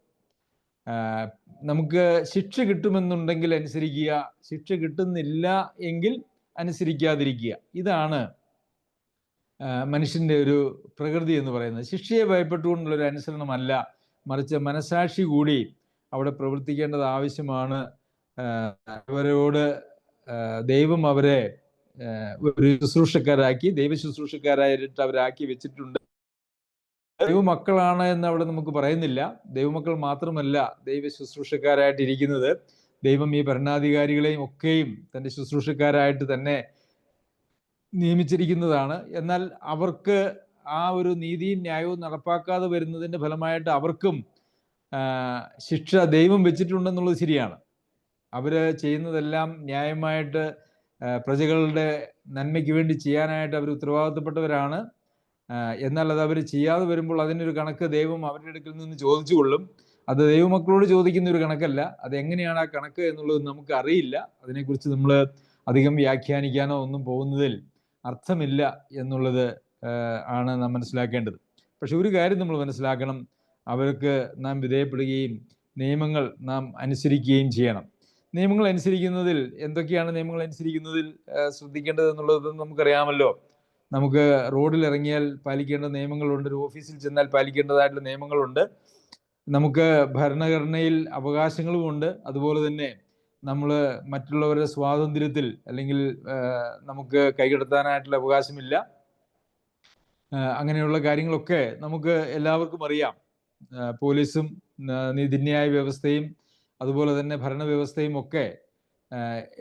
നമുക്ക് ശിക്ഷ കിട്ടുമെന്നുണ്ടെങ്കിൽ അനുസരിക്കുക ശിക്ഷ കിട്ടുന്നില്ല എങ്കിൽ അനുസരിക്കാതിരിക്കുക. ഇതാണ് മനുഷ്യന്റെ ഒരു പ്രകൃതി എന്ന് പറയുന്നത്. ശിക്ഷയെ ഭയപ്പെട്ടുകൊണ്ടുള്ള ഒരു അനുസരണമല്ല മറിച്ച് മനസാക്ഷി കൂടി അവിടെ പ്രവർത്തിക്കേണ്ടത് ആവശ്യമാണ്. അവരോട് ദൈവം അവരെ ഒരു ശുശ്രൂഷക്കാരാക്കി ദൈവ ശുശ്രൂഷക്കാരായിട്ട് അവരാക്കി വെച്ചിട്ടുണ്ട്. ദൈവമക്കളാണ് എന്ന് അവിടെ നമുക്ക് പറയുന്നില്ല. ദൈവമക്കൾ മാത്രമല്ല ദൈവ ശുശ്രൂഷക്കാരായിട്ട് ഇരിക്കുന്നത്. ദൈവം ഈ ഭരണാധികാരികളെയും ഒക്കെയും തന്റെ ശുശ്രൂഷക്കാരായിട്ട് തന്നെ നിയമിച്ചിരിക്കുന്നതാണ്. എന്നാൽ അവർക്ക് ആ ഒരു നീതിയും ന്യായവും നടപ്പാക്കാതെ വരുന്നതിന്റെ ഫലമായിട്ട് അവർക്കും ശിക്ഷ ദൈവം വെച്ചിട്ടുണ്ടെന്നുള്ളത് ശരിയാണ്. അവർ ചെയ്യുന്നതെല്ലാം ന്യായമായിട്ട് പ്രജകളുടെ നന്മയ്ക്ക് വേണ്ടി ചെയ്യാനായിട്ട് അവർ ഉത്തരവാദിത്തപ്പെട്ടവരാണ്. എന്നാൽ അത് അവർ ചെയ്യാതെ വരുമ്പോൾ അതിനൊരു കണക്ക് ദൈവം അവരുടെ അടുക്കൽ നിന്ന് ചോദിച്ചു കൊള്ളും. അത് ദൈവമക്കളോട് ചോദിക്കുന്ന ഒരു കണക്കല്ല. അത് എങ്ങനെയാണ് ആ കണക്ക് എന്നുള്ളത് നമുക്ക് അറിയില്ല. അതിനെക്കുറിച്ച് നമ്മൾ അധികം വ്യാഖ്യാനിക്കാനോ ഒന്നും പോകുന്നതിൽ അർത്ഥമില്ല എന്നുള്ളത് ആണ് നാം മനസ്സിലാക്കേണ്ടത്. പക്ഷെ ഒരു കാര്യം നമ്മൾ മനസ്സിലാക്കണം. അവർക്ക് നാം വിധേയപ്പെടുകയും നിയമങ്ങൾ നാം അനുസരിക്കുകയും ചെയ്യണം. നിയമങ്ങൾ അനുസരിക്കുന്നതിൽ എന്തൊക്കെയാണ് നിയമങ്ങൾ അനുസരിക്കുന്നതിൽ ശ്രദ്ധിക്കേണ്ടത് എന്നുള്ളത് നമുക്കറിയാമല്ലോ. നമുക്ക് റോഡിൽ ഇറങ്ങിയാൽ പാലിക്കേണ്ട നിയമങ്ങളുണ്ട് ഒരു ഓഫീസിൽ ചെന്നാൽ പാലിക്കേണ്ടതായിട്ടുള്ള നിയമങ്ങളുണ്ട്. നമുക്ക് ഭരണഘടനയിൽ അവകാശങ്ങളുമുണ്ട് അതുപോലെ തന്നെ നമ്മൾ മറ്റുള്ളവരുടെ സ്വാതന്ത്ര്യത്തിൽ അല്ലെങ്കിൽ നമുക്ക് കൈകടത്താനായിട്ടുള്ള അവകാശമില്ല. അങ്ങനെയുള്ള കാര്യങ്ങളൊക്കെ നമുക്ക് എല്ലാവർക്കും അറിയാം. പോലീസും നീതിന്യായ വ്യവസ്ഥയും അതുപോലെ തന്നെ ഭരണവ്യവസ്ഥയും ഒക്കെ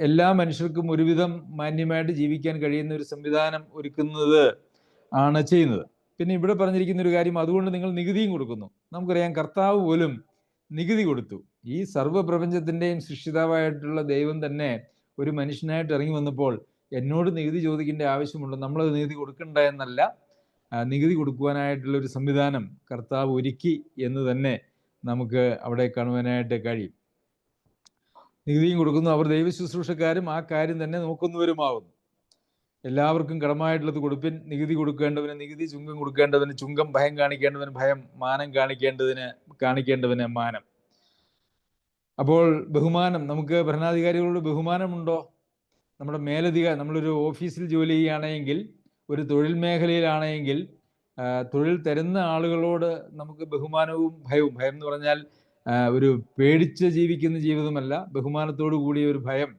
എല്ലാ മനുഷ്യർക്കും ഒരുവിധം മാന്യമായിട്ട് ജീവിക്കാൻ കഴിയുന്ന ഒരു സംവിധാനം ഒരുക്കുന്നത് ആണ് ചെയ്യുന്നത്. പിന്നെ ഇവിടെ പറഞ്ഞിരിക്കുന്ന ഒരു കാര്യം അതുകൊണ്ട് നിങ്ങൾ നികുതിയും കൊടുക്കുന്നു. നമുക്കറിയാം കർത്താവ് പോലും നികുതി കൊടുത്തു. ഈ സർവപ്രപഞ്ചത്തിന്റെയും സൃഷ്ടിതാവായിട്ടുള്ള ദൈവം തന്നെ ഒരു മനുഷ്യനായിട്ട് ഇറങ്ങി വന്നപ്പോൾ എന്നോട് നികുതി ചോദിക്കേണ്ട ആവശ്യമുണ്ട്. നമ്മളത് നികുതി കൊടുക്കണ്ട എന്നല്ല. നികുതി കൊടുക്കുവാനായിട്ടുള്ള ഒരു സംവിധാനം കർത്താവ് ഒരുക്കി എന്ന് തന്നെ നമുക്ക് അവിടെ കാണുവാനായിട്ട് കഴിയും. നികുതിയും കൊടുക്കുന്നു. അവർ ദൈവ ശുശ്രൂഷക്കാരും ആ കാര്യം തന്നെ നോക്കുന്നവരുമാവുന്നു. എല്ലാവർക്കും കടമായിട്ടുള്ളത് കൊടുപ്പിൻ. നികുതി കൊടുക്കേണ്ടവന് നികുതി ചുങ്കം കൊടുക്കേണ്ടവന് ചുങ്കം ഭയം കാണിക്കേണ്ടവന് ഭയം മാനം കാണിക്കേണ്ടതിന് കാണിക്കേണ്ടവന് മാനം. അപ്പോൾ ബഹുമാനം നമുക്ക് ഭരണാധികാരികളോട് ബഹുമാനമുണ്ടോ? നമ്മുടെ മേലധികാരി നമ്മളൊരു ഓഫീസിൽ ജോലി ചെയ്യുകയാണെങ്കിൽ ഒരു തൊഴിൽ മേഖലയിലാണെങ്കിൽ തൊഴിൽ തരുന്ന ആളുകളോട് നമുക്ക് ബഹുമാനവും ഭയവും ഭയം എന്ന് പറഞ്ഞാൽ ഒരു പേടിച്ച് ജീവിക്കുന്ന ജീവിതമല്ല. ബഹുമാനത്തോടു കൂടിയ ഒരു ഭയം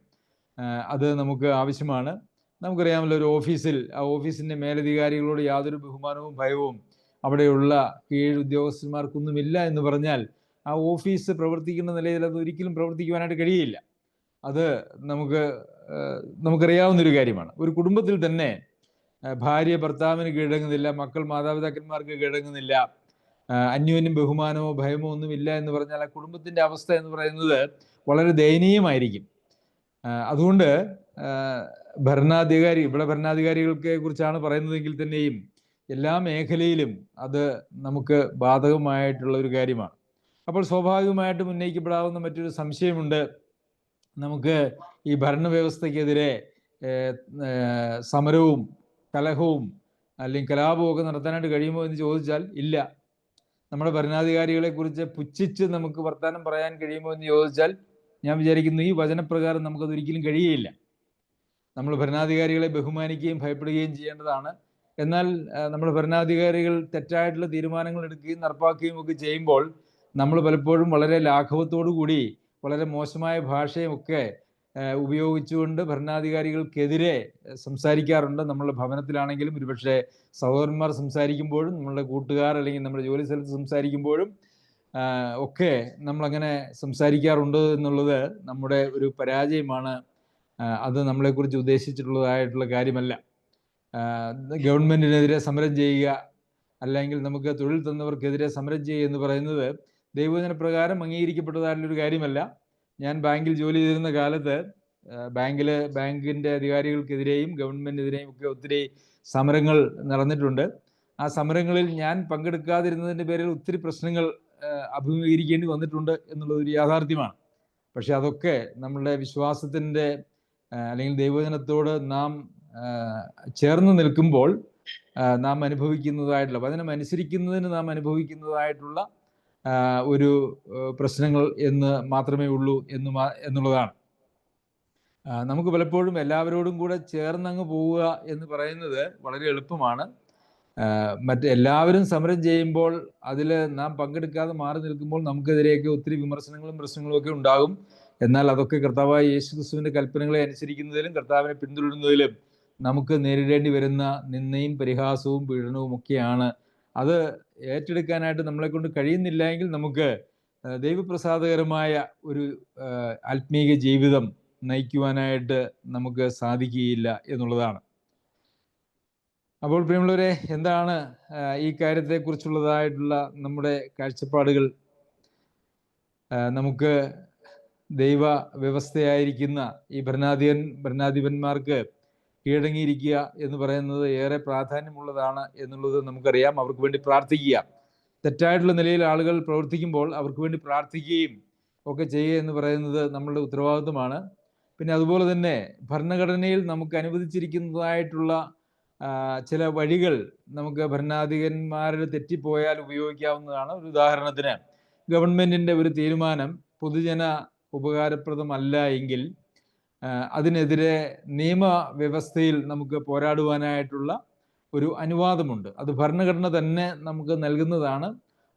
അത് നമുക്ക് ആവശ്യമാണ്. നമുക്കറിയാമല്ലോ ഒരു ഓഫീസിൽ ആ ഓഫീസിന്റെ മേലധികാരികളോട് യാതൊരു ബഹുമാനവും ഭയവും അവിടെയുള്ള കീഴ് ഉദ്യോഗസ്ഥന്മാർക്കൊന്നുമില്ല എന്ന് പറഞ്ഞാൽ ആ ഓഫീസ് പ്രവർത്തിക്കുന്ന നിലയിൽ അത് ഒരിക്കലും പ്രവർത്തിക്കുവാനായിട്ട് കഴിയില്ല. അത് നമുക്ക് നമുക്കറിയാവുന്ന ഒരു കാര്യമാണ്. ഒരു കുടുംബത്തിൽ തന്നെ ഭാര്യ ഭർത്താവിന് കീഴടങ്ങുന്നില്ല മക്കൾ മാതാപിതാക്കന്മാർക്ക് കീഴടങ്ങുന്നില്ല അന്യോന്യം ബഹുമാനമോ ഭയമോ ഒന്നുമില്ല എന്ന് പറഞ്ഞാൽ ആ കുടുംബത്തിന്റെ അവസ്ഥ എന്ന് പറയുന്നത് വളരെ ദയനീയമായിരിക്കും. അതുകൊണ്ട് ഭരണാധികാരി ഇവിടെ ഭരണാധികാരികൾക്ക് കുറിച്ചാണ് പറയുന്നതെങ്കിൽ തന്നെയും എല്ലാ മേഖലയിലും അത് നമുക്ക് ബാധകമായിട്ടുള്ള ഒരു കാര്യമാണ്. അപ്പോൾ സ്വാഭാവികമായിട്ടും ഉന്നയിക്കപ്പെടാവുന്ന മറ്റൊരു സംശയമുണ്ട്. നമുക്ക് ഈ ഭരണവ്യവസ്ഥയ്ക്കെതിരെ സമരവും കലഹവും അല്ലെങ്കിൽ കലാപവും ഒക്കെ നടത്താനായിട്ട് കഴിയുമോ എന്ന് ചോദിച്ചാൽ ഇല്ല. നമ്മുടെ ഭരണാധികാരികളെ കുറിച്ച് പുച്ഛിച്ച് നമുക്ക് വർത്തമാനം പറയാൻ കഴിയുമോ എന്ന് ചോദിച്ചാൽ ഞാൻ വിചാരിക്കുന്നു ഈ വചനപ്രകാരം നമുക്കത് ഒരിക്കലും കഴിയുകയില്ല നമ്മൾ ഭരണാധികാരികളെ ബഹുമാനിക്കുകയും ഭയപ്പെടുകയും ചെയ്യേണ്ടതാണ്. എന്നാൽ നമ്മൾ ഭരണാധികാരികൾ തെറ്റായിട്ടുള്ള തീരുമാനങ്ങൾ എടുക്കുകയും നടപ്പാക്കുകയും ഒക്കെ ചെയ്യുമ്പോൾ നമ്മൾ പലപ്പോഴും വളരെ ലാഘവത്തോടു കൂടി വളരെ മോശമായ ഭാഷയും ഒക്കെ ഉപയോഗിച്ചുകൊണ്ട് ഭരണാധികാരികൾക്കെതിരെ സംസാരിക്കാറുണ്ട്. നമ്മളുടെ ഭവനത്തിലാണെങ്കിലും ഒരുപക്ഷെ സഹോദരന്മാർ സംസാരിക്കുമ്പോഴും നമ്മളുടെ കൂട്ടുകാർ അല്ലെങ്കിൽ നമ്മുടെ ജോലി സ്ഥലത്ത് സംസാരിക്കുമ്പോഴും ഒക്കെ നമ്മളങ്ങനെ സംസാരിക്കാറുണ്ട് എന്നുള്ളത് നമ്മുടെ ഒരു പരാജയമാണ്. അത് നമ്മളെക്കുറിച്ച് ഉദ്ദേശിച്ചിട്ടുള്ളതായിട്ടുള്ള കാര്യമല്ല. ഗവൺമെന്റിനെതിരെ സമരം ചെയ്യുക അല്ലെങ്കിൽ നമുക്ക് തൊഴിൽ തന്നവർക്കെതിരെ സമരം ചെയ്യുക എന്ന് പറയുന്നത് ദൈവജന പ്രകാരം അംഗീകരിക്കപ്പെട്ടതായിട്ടുള്ള ഒരു കാര്യമല്ല. ഞാൻ ബാങ്കിൽ ജോലി ചെയ്തിരുന്ന കാലത്ത് ബാങ്കിൽ ബാങ്കിന്റെ അധികാരികൾക്കെതിരെയും ഗവൺമെന്റിനെതിരെയും ഒക്കെ ഒത്തിരി സമരങ്ങൾ നടന്നിട്ടുണ്ട്. ആ സമരങ്ങളിൽ ഞാൻ പങ്കെടുക്കാതിരുന്നതിന്റെ പേരിൽ ഒത്തിരി പ്രശ്നങ്ങൾ അഭിമുഖീകരിക്കേണ്ടി വന്നിട്ടുണ്ട് എന്നുള്ളത് ഒരു യാഥാർത്ഥ്യമാണ്. പക്ഷെ അതൊക്കെ നമ്മളുടെ വിശ്വാസത്തിന്റെ അല്ലെങ്കിൽ ദൈവജനത്തോട് നാം ചേർന്ന് നിൽക്കുമ്പോൾ നാം അനുഭവിക്കുന്നതായിട്ടുള്ള വചനം അനുസരിക്കുന്നതിന് നാം അനുഭവിക്കുന്നതായിട്ടുള്ള ഒരു പ്രശ്നങ്ങൾ എന്ന് മാത്രമേ ഉള്ളൂ എന്ന് എന്നുള്ളതാണ്. നമുക്ക് പലപ്പോഴും എല്ലാവരോടും കൂടെ ചേർന്നങ്ങ് പോവുക എന്ന് പറയുന്നത് വളരെ എളുപ്പമാണ്. മറ്റെല്ലാവരും സമരം ചെയ്യുമ്പോൾ അതിൽ നാം പങ്കെടുക്കാതെ മാറി നിൽക്കുമ്പോൾ നമുക്കെതിരെയൊക്കെ ഒത്തിരി വിമർശനങ്ങളും പ്രശ്നങ്ങളും ഒക്കെ ഉണ്ടാകും. എന്നാൽ അതൊക്കെ കർത്താവായ യേശു ക്രിസ്തുവിന്റെ കൽപ്പനകളെ അനുസരിക്കുന്നതിലും കർത്താവിനെ പിന്തുടരുന്നതിലും നമുക്ക് നേരിടേണ്ടി വരുന്ന നിന്ദയും പരിഹാസവും പീഡനവും ഒക്കെയാണ്. അത് ഏറ്റെടുക്കാനായിട്ട് നമ്മളെ കൊണ്ട് കഴിയുന്നില്ല എങ്കിൽ നമുക്ക് ദൈവപ്രസാദകരമായ ഒരു ആത്മീക ജീവിതം നയിക്കുവാനായിട്ട് നമുക്ക് സാധിക്കുകയില്ല എന്നുള്ളതാണ്. അപ്പോൾ പ്രിയമുള്ളവരെ എന്താണ് ഈ കാര്യത്തെക്കുറിച്ചുള്ളതായിട്ടുള്ള നമ്മുടെ കാഴ്ചപ്പാടുകൾ? നമുക്ക് ദൈവ വ്യവസ്ഥയായിരിക്കുന്ന ഈ ഭരണാധിപൻ ഭരണാധിപന്മാർക്ക് കീഴടങ്ങിയിരിക്കുക എന്ന് പറയുന്നത് ഏറെ പ്രാധാന്യമുള്ളതാണ് എന്നുള്ളത് നമുക്കറിയാം. അവർക്ക് വേണ്ടി പ്രാർത്ഥിക്കുക. തെറ്റായിട്ടുള്ള നിലയിൽ ആളുകൾ പ്രവർത്തിക്കുമ്പോൾ അവർക്ക് വേണ്ടി പ്രാർത്ഥിക്കുകയും ഒക്കെ ചെയ്യുക എന്ന് പറയുന്നത് നമ്മളുടെ ഉത്തരവാദിത്വമാണ്. പിന്നെ അതുപോലെ തന്നെ ഭരണഘടനയിൽ നമുക്ക് അനുവദിച്ചിരിക്കുന്നതായിട്ടുള്ള ചില വഴികൾ നമുക്ക് ഭരണാധികന്മാരിൽ തെറ്റിപ്പോയാൽ ഉപയോഗിക്കാവുന്നതാണ്. ഒരു ഉദാഹരണത്തിന് ഗവൺമെന്റിന്റെ ഒരു തീരുമാനം പൊതുജന ഉപകാരപ്രദമല്ല എങ്കിൽ അതിനെതിരെ നിയമവ്യവസ്ഥയിൽ നമുക്ക് പോരാടുവാനായിട്ടുള്ള ഒരു അനുവാദമുണ്ട്. അത് ഭരണഘടന തന്നെ നമുക്ക് നൽകുന്നതാണ്.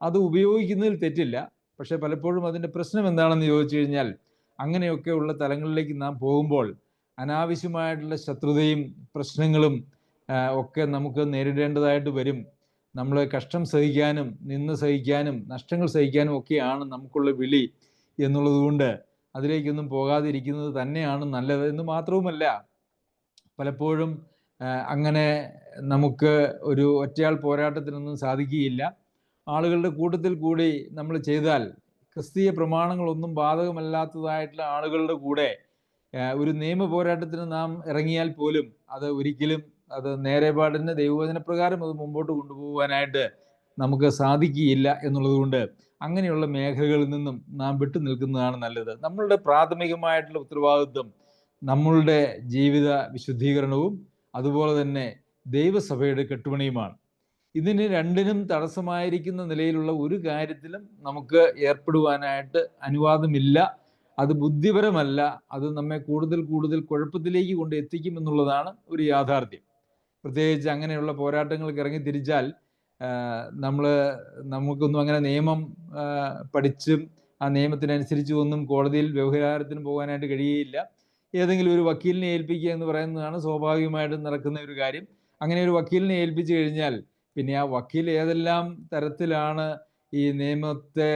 അത് ഉപയോഗിക്കുന്നതിൽ തെറ്റില്ല. പക്ഷേ പലപ്പോഴും അതിന്റെ പ്രശ്നം എന്താണെന്ന് ചോദിച്ചു കഴിഞ്ഞാൽ അങ്ങനെയൊക്കെ ഉള്ള തലങ്ങളിലേക്ക് നാം പോകുമ്പോൾ അനാവശ്യമായിട്ടുള്ള ശത്രുതയും പ്രശ്നങ്ങളും ഒക്കെ നമുക്ക് നേരിടേണ്ടതായിട്ട് വരും. നമ്മൾ കഷ്ടം സഹിക്കാനും നിന്ന് സഹിക്കാനും നഷ്ടങ്ങൾ സഹിക്കാനും ഒക്കെയാണ് നമുക്കുള്ള വിളി എന്നുള്ളത് കൊണ്ട് അതിലേക്കൊന്നും പോകാതിരിക്കുന്നത് തന്നെയാണ് നല്ലത് എന്ന് മാത്രവുമല്ല പലപ്പോഴും അങ്ങനെ നമുക്ക് ഒരു ഒറ്റയാൾ പോരാട്ടത്തിനൊന്നും സാധിക്കുകയില്ല. ആളുകളുടെ കൂട്ടത്തിൽ കൂടി നമ്മൾ ചെയ്താൽ ക്രിസ്തീയ പ്രമാണങ്ങളൊന്നും ബാധകമല്ലാത്തതായിട്ടുള്ള ആളുകളുടെ കൂടെ ഒരു നിയമ പോരാട്ടത്തിന് നാം ഇറങ്ങിയാൽ പോലും അത് ഒരിക്കലും അത് നേരെപാടിന് ദൈവവചന പ്രകാരം അത് മുമ്പോട്ട് കൊണ്ടുപോകാനായിട്ട് നമുക്ക് സാധിക്കുകയില്ല എന്നുള്ളത് കൊണ്ട് അങ്ങനെയുള്ള മേഖലകളിൽ നിന്നും നാം വിട്ടു നിൽക്കുന്നതാണ് നല്ലത്. നമ്മളുടെ പ്രാഥമികമായിട്ടുള്ള ഉത്തരവാദിത്വം നമ്മളുടെ ജീവിത വിശുദ്ധീകരണവും അതുപോലെ തന്നെ ദൈവസഭയുടെ കെട്ടുപണിയുമാണ്. ഇതിന് രണ്ടിനും തടസ്സമായിരിക്കുന്ന നിലയിലുള്ള ഒരു കാര്യത്തിലും നമുക്ക് ഏർപ്പെടുവാനായിട്ട് അനുവാദമില്ല. അത് ബുദ്ധിപരമല്ല. അത് നമ്മെ കൂടുതൽ കൂടുതൽ കുഴപ്പത്തിലേക്ക് കൊണ്ട് എത്തിക്കും എന്നുള്ളതാണ് ഒരു യാഥാർത്ഥ്യം. പ്രത്യേകിച്ച് അങ്ങനെയുള്ള പോരാട്ടങ്ങൾക്ക് ഇറങ്ങി തിരിച്ചാൽ നമ്മൾ നമുക്കൊന്നും അങ്ങനെ നിയമം പഠിച്ചും ആ നിയമത്തിനനുസരിച്ച് ഒന്നും കോടതിയിൽ വ്യവഹാരത്തിന് പോകാനായിട്ട് കഴിയുകയില്ല. ഏതെങ്കിലും ഒരു വക്കീലിനെ ഏൽപ്പിക്കുക എന്ന് പറയുന്നതാണ് സ്വാഭാവികമായിട്ടും നടക്കുന്ന ഒരു കാര്യം. അങ്ങനെ ഒരു വക്കീലിനെ ഏൽപ്പിച്ചു കഴിഞ്ഞാൽ പിന്നെ ആ വക്കീൽ ഏതെല്ലാം തരത്തിലാണ് ഈ നിയമത്തെ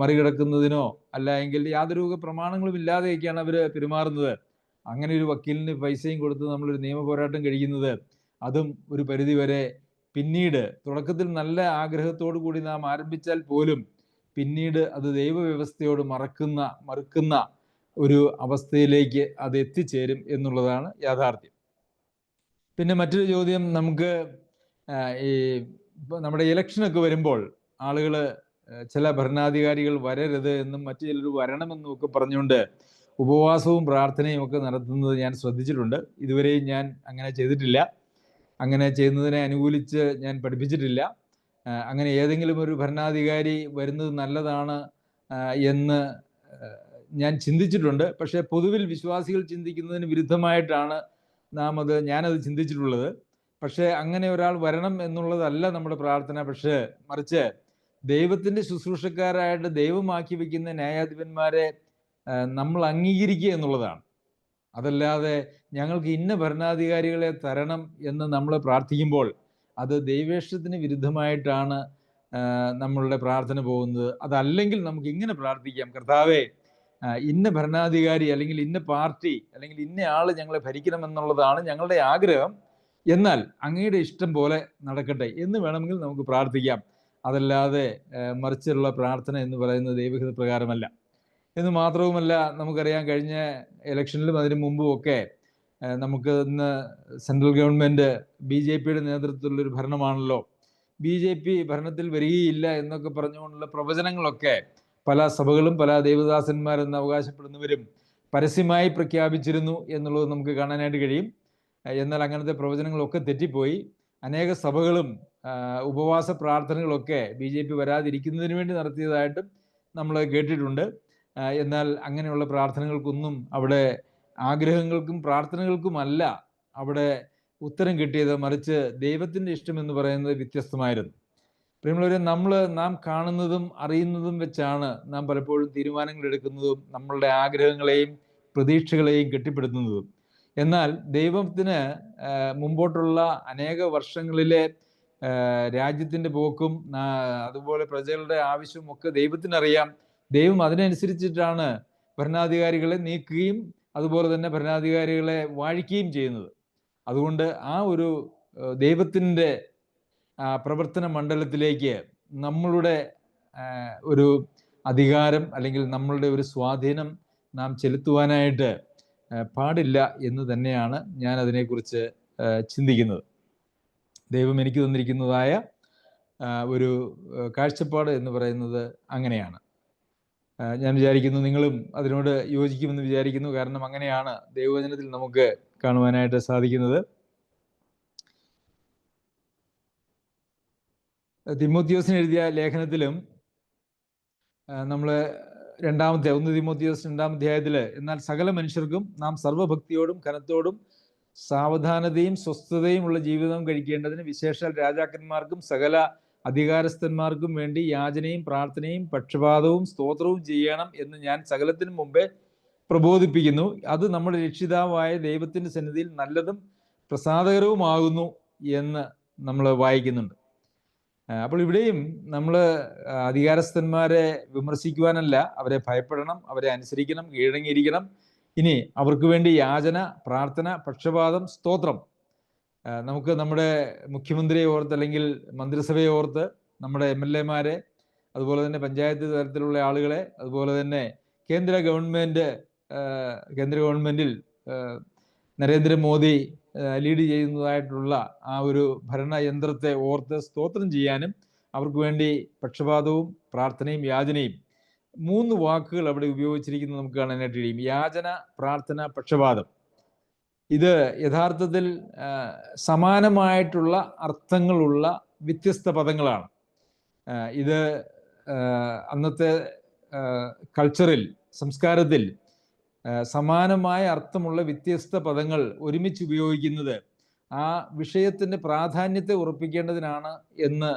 മറികടക്കുന്നതിനോ അല്ല എങ്കിൽ യാതൊരു പ്രമാണങ്ങളും ഇല്ലാതെയൊക്കെയാണ് അവർ പെരുമാറുന്നത്. അങ്ങനെ ഒരു വക്കീലിന് പൈസയും കൊടുത്ത് നമ്മളൊരു നിയമ പോരാട്ടം കഴിക്കുന്നത്. അതും ഒരു പരിധി വരെ പിന്നീട് തുടക്കത്തിൽ നല്ല ആഗ്രഹത്തോടു കൂടി നാം ആരംഭിച്ചാൽ പോലും പിന്നീട് അത് ദൈവവ്യവസ്ഥയോട് മറക്കുന്ന മറുക്കുന്ന ഒരു അവസ്ഥയിലേക്ക് അത് എത്തിച്ചേരും എന്നുള്ളതാണ് യാഥാർത്ഥ്യം. പിന്നെ മറ്റൊരു ചോദ്യം നമുക്ക് ഈ നമ്മുടെ ഇലക്ഷനൊക്കെ വരുമ്പോൾ ആളുകൾ ചില ഭരണാധികാരികൾ വരരുത് എന്നും മറ്റു ചിലർ വരണമെന്നും ഒക്കെ പറഞ്ഞുകൊണ്ട് ഉപവാസവും പ്രാർത്ഥനയും ഒക്കെ നടത്തുന്നത് ഞാൻ ശ്രദ്ധിച്ചിട്ടുണ്ട്. ഇതുവരെയും ഞാൻ അങ്ങനെ ചെയ്തിട്ടില്ല. അങ്ങനെ ചെയ്യുന്നതിനെ അനുകൂലിച്ച് ഞാൻ പഠിപ്പിച്ചിട്ടില്ല. അങ്ങനെ ഏതെങ്കിലും ഒരു ഭരണാധികാരി വരുന്നത് നല്ലതാണ് എന്ന് ഞാൻ ചിന്തിച്ചിട്ടുണ്ട്. പക്ഷേ പൊതുവിൽ വിശ്വാസികൾ ചിന്തിക്കുന്നതിന് വിരുദ്ധമായിട്ടാണ് നാം അത് ഞാനത് ചിന്തിച്ചിട്ടുള്ളത്. പക്ഷേ അങ്ങനെ ഒരാൾ വരണം എന്നുള്ളതല്ല നമ്മുടെ പ്രാർത്ഥന. പക്ഷേ മറിച്ച് ദൈവത്തിന്റെ ശുശ്രൂഷക്കാരായിട്ട് ദൈവമാക്കി വെക്കുന്ന ന്യായാധിപന്മാരെ നമ്മൾ അംഗീകരിക്കുക എന്നുള്ളതാണ്. അതല്ലാതെ ഞങ്ങൾക്ക് ഇന്ന ഭരണാധികാരികളെ തരണം എന്ന് നമ്മൾ പ്രാർത്ഥിക്കുമ്പോൾ അത് ദൈവേഷ്ടത്തിന് വിരുദ്ധമായിട്ടാണ് നമ്മളുടെ പ്രാർത്ഥന പോകുന്നത്. അതല്ലെങ്കിൽ നമുക്ക് ഇങ്ങനെ പ്രാർത്ഥിക്കാം കർത്താവേ ഇന്ന ഭരണാധികാരി അല്ലെങ്കിൽ ഇന്ന പാർട്ടി അല്ലെങ്കിൽ ഇന്ന ആൾ ഞങ്ങളെ ഭരിക്കണം എന്നുള്ളതാണ് ഞങ്ങളുടെ ആഗ്രഹം. എന്നാൽ അങ്ങയുടെ ഇഷ്ടം പോലെ നടക്കട്ടെ എന്ന് വേണമെങ്കിൽ നമുക്ക് പ്രാർത്ഥിക്കാം. അതല്ലാതെ മറിച്ചുള്ള പ്രാർത്ഥന എന്ന് പറയുന്നത് ദൈവഹിത പ്രകാരമല്ല എന്ന് മാത്രവുമല്ല നമുക്കറിയാൻ കഴിഞ്ഞ ഇലക്ഷനിലും അതിനു മുമ്പും ഒക്കെ നമുക്ക് ഇന്ന് സെൻട്രൽ ഗവൺമെന്റ് ബി ജെ പിയുടെ നേതൃത്വത്തിലുള്ളൊരു ഭരണമാണല്ലോ. ബി ജെ പി ഭരണത്തിൽ വരികയില്ല എന്നൊക്കെ പറഞ്ഞുകൊണ്ടുള്ള പ്രവചനങ്ങളൊക്കെ പല സഭകളും പല ദേവദാസന്മാരെന്ന് അവകാശപ്പെടുന്നവരും പരസ്യമായി പ്രഖ്യാപിച്ചിരുന്നു എന്നുള്ളത് നമുക്ക് കാണാനായിട്ട് കഴിയും. എന്നാൽ അങ്ങനത്തെ പ്രവചനങ്ങളൊക്കെ തെറ്റിപ്പോയി. അനേക സഭകളും ഉപവാസ പ്രാർത്ഥനകളൊക്കെ ബി ജെ പി വരാതിരിക്കുന്നതിന് വേണ്ടി നടത്തിയതായിട്ടും നമ്മൾ കേട്ടിട്ടുണ്ട്. എന്നാൽ അങ്ങനെയുള്ള പ്രാർത്ഥനകൾക്കൊന്നും അവിടെ ആഗ്രഹങ്ങൾക്കും പ്രാർത്ഥനകൾക്കുമല്ല അവിടെ ഉത്തരം കിട്ടിയത് മറിച്ച് ദൈവത്തിന്റെ ഇഷ്ടം എന്ന് പറയുന്നത് വ്യത്യസ്തമായിരുന്നു. പ്രിയമുള്ളവരെ നമ്മൾ നാം കാണുന്നതും അറിയുന്നതും വെച്ചാണ് നാം പലപ്പോഴും തീരുമാനങ്ങൾ എടുക്കുന്നതും നമ്മളുടെ ആഗ്രഹങ്ങളെയും പ്രതീക്ഷകളെയും കെട്ടിപ്പടുത്തുന്നതും എന്നാൽ ദൈവത്തിന് മുമ്പോട്ടുള്ള അനേക വർഷങ്ങളിലെ രാജ്യത്തിന്റെ പോക്കും അതുപോലെ പ്രജകളുടെ ആവശ്യവും ഒക്കെ ദൈവത്തിനറിയാം. ദൈവം അതിനനുസരിച്ചിട്ടാണ് ഭരണാധികാരികളെ നീക്കുകയും അതുപോലെ തന്നെ ഭരണാധികാരികളെ വാഴിക്കുകയും ചെയ്യുന്നത്. അതുകൊണ്ട് ആ ഒരു ദൈവത്തിന്റെ പ്രവർത്തന മണ്ഡലത്തിലേക്ക് നമ്മളുടെ ഒരു അധികാരം അല്ലെങ്കിൽ നമ്മളുടെ ഒരു സ്വാധീനം നാം ചെലുത്തുവാനായിട്ട് പാടില്ല എന്ന് തന്നെയാണ് ഞാൻ അതിനെക്കുറിച്ച് ചിന്തിക്കുന്നത്. ദൈവം എനിക്ക് തന്നിരിക്കുന്നതായ ഒരു കാഴ്ചപ്പാട് എന്ന് പറയുന്നത് അങ്ങനെയാണ്. ഞാൻ വിചാരിക്കുന്നു നിങ്ങളും അതിനോട് യോജിക്കുമെന്ന് വിചാരിക്കുന്നു. കാരണം അങ്ങനെയാണ് ദൈവവചനത്തിൽ നമുക്ക് കാണുവാനായിട്ട് സാധിക്കുന്നത്. തിമോത്തിയോസിന് എഴുതിയ ലേഖനത്തിലും നമ്മൾ രണ്ടാമത്തെ ഒന്ന് തിമോത്തിയോസ് രണ്ടാം അധ്യായത്തിൽ എന്നാൽ സകല മനുഷ്യർക്കും നാം സർവഭക്തിയോടും കനത്തോടും സാവധാനതയും സ്വസ്ഥതയും ഉള്ള ജീവിതം കഴിക്കേണ്ടതിന് വിശേഷാൽ രാജാക്കന്മാർക്കും സകല അധികാരസ്ഥന്മാർക്കും വേണ്ടി യാചനയും പ്രാർത്ഥനയും പക്ഷപാതവും സ്തോത്രവും ചെയ്യണം എന്ന് ഞാൻ സകലത്തിനും മുമ്പേ പ്രബോധിപ്പിക്കുന്നു. അത് നമ്മുടെ രക്ഷിതാവായ ദൈവത്തിന്റെ സന്നിധിയിൽ നല്ലതും പ്രസാദകരവുമാകുന്നു എന്ന് നമ്മൾ വായിക്കുന്നുണ്ട്. അപ്പോൾ ഇവിടെയും നമ്മൾ അധികാരസ്ഥന്മാരെ വിമർശിക്കുവാനല്ല അവരെ ഭയപ്പെടണം അവരെ അനുസരിക്കണം കീഴടങ്ങിയിരിക്കണം. ഇനി അവർക്ക് വേണ്ടി യാചന പ്രാർത്ഥന പക്ഷപാതം സ്തോത്രം നമുക്ക് നമ്മുടെ മുഖ്യമന്ത്രിയെ ഓർത്ത് അല്ലെങ്കിൽ മന്ത്രിസഭയെ ഓർത്ത് നമ്മുടെ എം എൽ എമാരെ അതുപോലെ തന്നെ പഞ്ചായത്ത് തലത്തിലുള്ള ആളുകളെ അതുപോലെ തന്നെ കേന്ദ്ര ഗവൺമെന്റ് കേന്ദ്ര ഗവൺമെന്റിൽ ആ, നരേന്ദ്രമോദി ലീഡ് ചെയ്യുന്നതായിട്ടുള്ള ആ ഒരു ഭരണയന്ത്രത്തെ ഓർത്ത് സ്തോത്രം ചെയ്യാനും അവർക്ക് വേണ്ടി പക്ഷപാതവും പ്രാർത്ഥനയും യാചനയും മൂന്ന് വാക്കുകൾ അവിടെ ഉപയോഗിച്ചിരിക്കുന്നത് നമുക്ക് കാണാനായിട്ട് കഴിയും. യാചന പ്രാർത്ഥന പക്ഷപാതം. ഇത് യഥാർത്ഥത്തിൽ സമാനമായിട്ടുള്ള അർത്ഥങ്ങളുള്ള വ്യത്യസ്ത പദങ്ങളാണ്. ഇത് അന്നത്തെ കൾച്ചറിൽ സംസ്കാരത്തിൽ സമാനമായ അർത്ഥമുള്ള വ്യത്യസ്ത പദങ്ങൾ ഒരുമിച്ച് ഉപയോഗിക്കുന്നത് ആ വിഷയത്തിന്റെ പ്രാധാന്യത്തെ ഉറപ്പിക്കേണ്ടതിനാണ് എന്ന്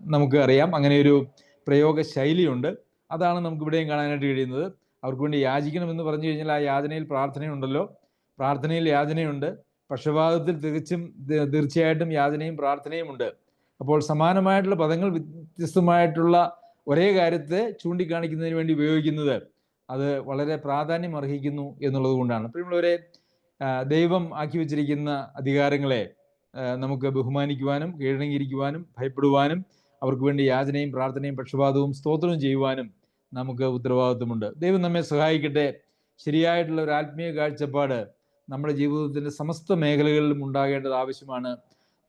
നമുക്ക് അറിയാം. അങ്ങനെ ഒരു പ്രയോഗ ശൈലിയുണ്ട്. അതാണ് നമുക്ക് ഇവിടെയും കാണാനായിട്ട് കഴിയുന്നത്. അവർക്ക് വേണ്ടി യാചിക്കണമെന്ന് പറഞ്ഞു കഴിഞ്ഞാൽ ആ യാചനയിൽ പ്രാർത്ഥനയുണ്ടല്ലോ. പ്രാർത്ഥനയിൽ യാചനയുണ്ട് പക്ഷപാതത്തിൽ തികച്ചും തീർച്ചയായിട്ടും യാചനയും പ്രാർത്ഥനയും ഉണ്ട്. അപ്പോൾ സമാനമായിട്ടുള്ള പദങ്ങൾ വ്യത്യസ്തമായിട്ടുള്ള ഒരേ കാര്യത്തെ ചൂണ്ടിക്കാണിക്കുന്നതിന് വേണ്ടി ഉപയോഗിക്കുന്നത് അത് വളരെ പ്രാധാന്യം അർഹിക്കുന്നു എന്നുള്ളത് കൊണ്ടാണ്. പ്രിയമുള്ളവരെ ദൈവം ആക്കി വെച്ചിരിക്കുന്ന അധികാരങ്ങളെ നമുക്ക് ബഹുമാനിക്കുവാനും കീഴടങ്ങിയിരിക്കുവാനും ഭയപ്പെടുവാനും അവർക്ക് വേണ്ടി യാചനയും പ്രാർത്ഥനയും പക്ഷപാതവും സ്തോത്രവും ചെയ്യുവാനും നമുക്ക് ഉത്തരവാദിത്വമുണ്ട്. ദൈവം നമ്മെ സഹായിക്കട്ടെ. ശരിയായിട്ടുള്ള ഒരു ആത്മീയ കാഴ്ചപ്പാട് നമ്മുടെ ജീവിതത്തിന്റെ സമസ്ത മേഖലകളിലും ഉണ്ടാകേണ്ടത് ആവശ്യമാണ്.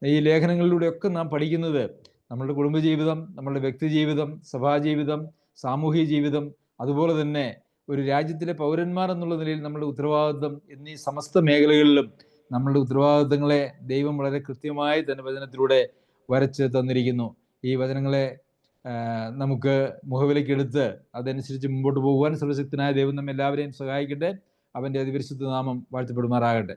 ഈ ലേഖനങ്ങളിലൂടെയൊക്കെ നാം പഠിക്കുന്നത് നമ്മളുടെ കുടുംബജീവിതം നമ്മളുടെ വ്യക്തിജീവിതം സഭാജീവിതം സാമൂഹിക ജീവിതം അതുപോലെ തന്നെ ഒരു രാജ്യത്തിലെ പൗരന്മാർ എന്നുള്ള നിലയിൽ നമ്മുടെ ഉത്തരവാദിത്വം എന്നീ സമസ്ത മേഖലകളിലും നമ്മളുടെ ഉത്തരവാദിത്വങ്ങളെ ദൈവം വളരെ കൃത്യമായി തന്നെ വചനത്തിലൂടെ വരച്ച് തന്നിരിക്കുന്നു. ഈ വചനങ്ങളെ നമുക്ക് മുഖവിലേക്കെടുത്ത് അതനുസരിച്ച് മുമ്പോട്ട് പോകുവാൻ സർവശക്തനായ ദൈവം നമ്മെല്ലാവരെയും സഹായിക്കട്ടെ. അവന്റെ അതിപരിശുദ്ധ നാമം വാഴ്ത്തപ്പെടുമാറാകട്ടെ.